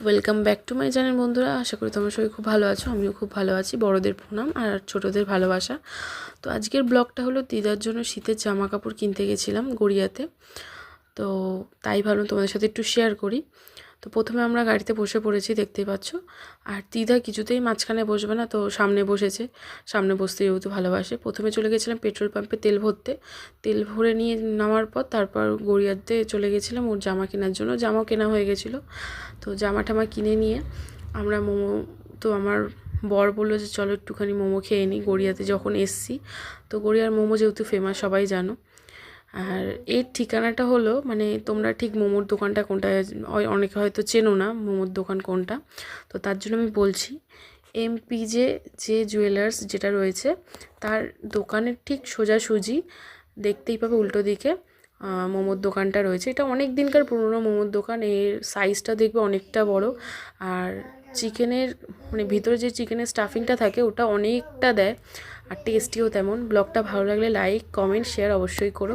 Welcome back to my channel বন্ধুরা। আশা করি তোমার সবাই খুব ভালো আছো, আমিও খুব ভালো আছি, বড়দের প্রণাম আর ছোটদের ভালোবাসা। তো আজকের ব্লগটা হলো দিদার জন্য শীতের জামা কাপড় কিনতে গেছিলাম গড়িয়াতে। তো তাই ভাবলাম তোমাদের সাথে একটু শেয়ার করি। তো প্রথমে আমরা গাড়িতে বসে পড়েছি, দেখতেই পাচ্ছ। আর দিদা কিছুতেই মাঝখানে বসবে না, তো সামনে বসেছে। সামনে বসতে যেহেতু ভালোবাসে। প্রথমে চলে গেছিলাম পেট্রোল পাম্পে তেল ভরতে। তেল ভরে নিয়ে নামার পর তারপর গড়িয়াতে চলে গেছিলাম ওর জামা কেনার জন্য। জামাও কেনা হয়ে গেছিল। তো জামা টামা কিনে নিয়ে আমরা মোমো, তো আমার বর বলল যে, চলো একটুখানি মোমো খেয়ে নিই গড়িয়াতে যখন এসছি। তো গড়িয়ার মোমো যেহেতু ফেমাস সবাই জানো। আর এর ঠিকানাটা হলো মানে তোমরা ঠিক মোমোর দোকানটা কোনটা অনেকে হয়তো চেনো না মোমোর দোকান কোনটা। তো তার জন্য আমি বলছি এমপি যে যে জুয়েলার্স যেটা রয়েছে, তার দোকানের ঠিক সোজাসুজি দেখতেই পাবে উল্টো দিকে মোমোর দোকানটা রয়েছে। এটা অনেক দিনকার পুরনো মোমোর দোকান, এর সাইজটা দেখবে অনেকটা বড়। আর চিকেনের মানে ভিতরে যে চিকেনের স্টাফিংটা থাকে, ওটা অনেকটা দেয়। আর টেস্টিও তেমন। ব্লগটা ভালো লাগলে লাইক কমেন্ট শেয়ার অবশ্যই করো।